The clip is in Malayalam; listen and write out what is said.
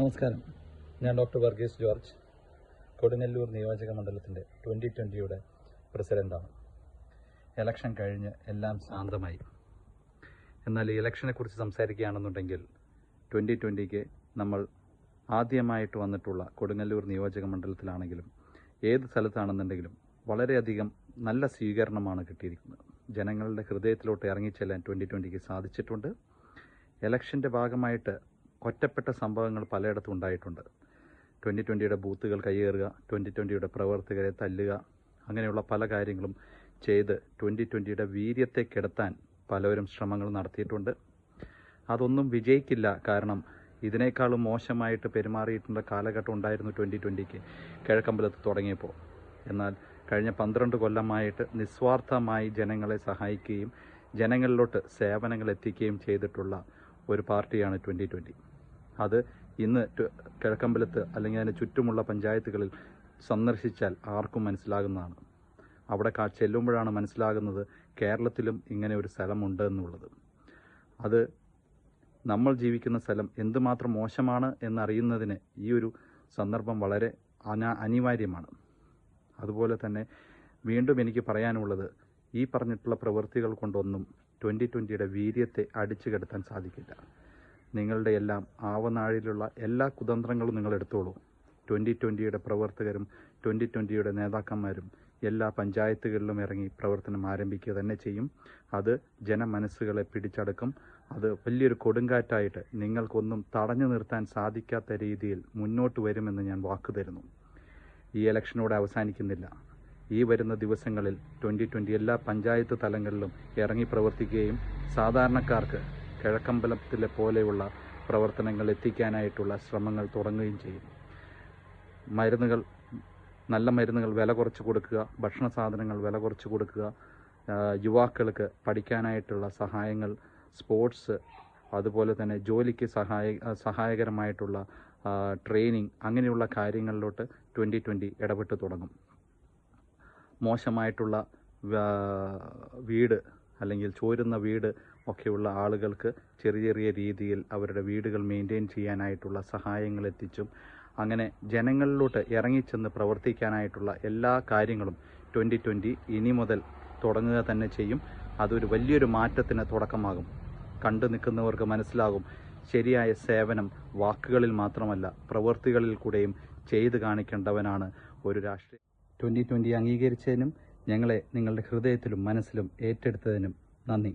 നമസ്കാരം. ഞാൻ ഡോക്ടർ വർഗീസ് ജോർജ് കൊടുങ്ങല്ലൂർ നിയോജക മണ്ഡലത്തിന്റെ ട്വന്റി ട്വന്റിയുടെ പ്രസിഡന്റാണ് ഇലക്ഷൻ കഴിഞ്ഞ് എല്ലാം ശാന്തമായി. എന്നാൽ ഈ ഇലക്ഷനെ കുറിച്ച് സംസാരിക്കുകയാണെന്നുണ്ടെങ്കിൽ ട്വന്റി ട്വന്റിക്ക് നമ്മൾ ആദ്യമായിട്ട് വന്നിട്ടുള്ള കൊടുങ്ങല്ലൂർ നിയോജക മണ്ഡലത്തിലാണെങ്കിലും ഏത് സ്ഥലത്താണെന്നുണ്ടെങ്കിലും വളരെയധികം നല്ല സ്വീകരണമാണ് കിട്ടിയിരിക്കുന്നത്. ജനങ്ങളുടെ ഹൃദയത്തിലോട്ട് ഇറങ്ങിച്ചെല്ലാൻ ട്വന്റി ട്വന്റിക്ക് സാധിച്ചിട്ടുണ്ട്. ഇലക്ഷന്റെ ഭാഗമായിട്ട് ഒറ്റപ്പെട്ട സംഭവങ്ങൾ പലയിടത്തും ഉണ്ടായിട്ടുണ്ട്. ട്വന്റി ട്വന്റിയുടെ ബൂത്തുകൾ കയ്യേറുക ട്വന്റി ട്വന്റിയുടെ പ്രവർത്തകരെ തല്ലുക അങ്ങനെയുള്ള പല കാര്യങ്ങളും ചെയ്ത് ട്വന്റി ട്വന്റിയുടെ വീര്യത്തെ കെടുത്താൻ പലവരും ശ്രമങ്ങൾ നടത്തിയിട്ടുണ്ട്. അതൊന്നും വിജയിക്കില്ല. കാരണം ഇതിനേക്കാളും മോശമായിട്ട് പെരുമാറിയിട്ടുള്ള കാലഘട്ടം ഉണ്ടായിരുന്നു ട്വന്റി ട്വന്റിക്ക് കിഴക്കമ്പലത്ത് തുടങ്ങിയപ്പോൾ. എന്നാൽ കഴിഞ്ഞ പന്ത്രണ്ട് കൊല്ലമായിട്ട് നിസ്വാർത്ഥമായി ജനങ്ങളെ സഹായിക്കുകയും ജനങ്ങളിലോട്ട് സേവനങ്ങൾ എത്തിക്കുകയും ചെയ്തിട്ടുള്ള ഒരു പാർട്ടിയാണ് ട്വന്റി ട്വന്റി അത് ഇന്ന് കിഴക്കമ്പലത്ത് അല്ലെങ്കിൽ അതിന് ചുറ്റുമുള്ള പഞ്ചായത്തുകളിൽ സന്ദർശിച്ചാൽ ആർക്കും മനസ്സിലാകുന്നതാണ്. അവിടെ കാ ചെല്ലുമ്പോഴാണ് മനസ്സിലാകുന്നത് കേരളത്തിലും ഇങ്ങനെ ഒരു സ്ഥലമുണ്ട് എന്നുള്ളത്. അത് നമ്മൾ ജീവിക്കുന്ന സ്ഥലം എന്തുമാത്രം മോശമാണ് എന്നറിയുന്നതിന് ഈ ഒരു സന്ദർഭം വളരെ അനാ അനിവാര്യമാണ്. അതുപോലെ തന്നെ വീണ്ടും എനിക്ക് പറയാനുള്ളത് ഈ പറഞ്ഞിട്ടുള്ള പ്രവൃത്തികൾ കൊണ്ടൊന്നും ട്വന്റി ട്വന്റിയുടെ വീര്യത്തെ അടിച്ചു കെടുത്താൻ സാധിക്കില്ല. നിങ്ങളുടെ എല്ലാം ആവനാഴിലുള്ള എല്ലാ കുതന്ത്രങ്ങളും നിങ്ങൾ എടുത്തോളൂ. ട്വന്റി ട്വന്റിയുടെ പ്രവർത്തകരും ട്വന്റി ട്വന്റിയുടെ നേതാക്കന്മാരും എല്ലാ പഞ്ചായത്തുകളിലും ഇറങ്ങി പ്രവർത്തനം ആരംഭിക്കുക തന്നെ ചെയ്യും. അത് ജനമനസ്സുകളെ പിടിച്ചടക്കും. അത് വലിയൊരു കൊടുങ്കാറ്റായിട്ട് നിങ്ങൾക്കൊന്നും തടഞ്ഞു നിർത്താൻ സാധിക്കാത്ത രീതിയിൽ മുന്നോട്ട് വരുമെന്ന് ഞാൻ വാക്ക് തരുന്നു. ഈ ഇലക്ഷനോടെ അവസാനിക്കുന്നില്ല. ഈ വരുന്ന ദിവസങ്ങളിൽ ട്വന്റി ട്വന്റി എല്ലാ പഞ്ചായത്ത് തലങ്ങളിലും ഇറങ്ങി പ്രവർത്തിക്കുകയും സാധാരണക്കാർക്ക് കിഴക്കമ്പലത്തിലെ പോലെയുള്ള പ്രവർത്തനങ്ങൾ എത്തിക്കാനായിട്ടുള്ള ശ്രമങ്ങൾ തുടങ്ങുകയും ചെയ്യും. മരുന്നുകൾ നല്ല മരുന്നുകൾ വില കുറച്ച് കൊടുക്കുക ഭക്ഷണ സാധനങ്ങൾ വില കുറച്ച് കൊടുക്കുക യുവാക്കൾക്ക് പഠിക്കാനായിട്ടുള്ള സഹായങ്ങൾ സ്പോർട്സ് അതുപോലെ തന്നെ ജോലിക്ക് സഹായ സഹായകരമായിട്ടുള്ള ട്രെയിനിങ് അങ്ങനെയുള്ള കാര്യങ്ങളിലോട്ട് ട്വന്റി ട്വന്റി ഇടപെട്ട് തുടങ്ങും. മോശമായിട്ടുള്ള വീട് അല്ലെങ്കിൽ ചോരുന്ന വീട് ഒക്കെയുള്ള ആളുകൾക്ക് ചെറിയ ചെറിയ രീതിയിൽ അവരുടെ വീടുകൾ മെയിന്റെയിൻ ചെയ്യാനായിട്ടുള്ള സഹായങ്ങൾ എത്തിച്ചും അങ്ങനെ ജനങ്ങളിലോട്ട് ഇറങ്ങിച്ചെന്ന് പ്രവർത്തിക്കാനായിട്ടുള്ള എല്ലാ കാര്യങ്ങളും ട്വന്റി ട്വന്റി ഇനി മുതൽ തുടങ്ങുക തന്നെ ചെയ്യും. അതൊരു വലിയൊരു മാറ്റത്തിന് തുടക്കമാകും. കണ്ടു നിൽക്കുന്നവർക്ക് മനസ്സിലാകും. ശരിയായ സേവനം വാക്കുകളിൽ മാത്രമല്ല പ്രവൃത്തികളിൽ കൂടെയും ചെയ്തു കാണിക്കേണ്ടവനാണ് ഒരു രാഷ്ട്രീയ ട്വന്റി ട്വന്റി അംഗീകരിച്ചതിനും ഞങ്ങളെ നിങ്ങളുടെ ഹൃദയത്തിലും മനസ്സിലും ഏറ്റെടുത്തതിനും നന്ദി.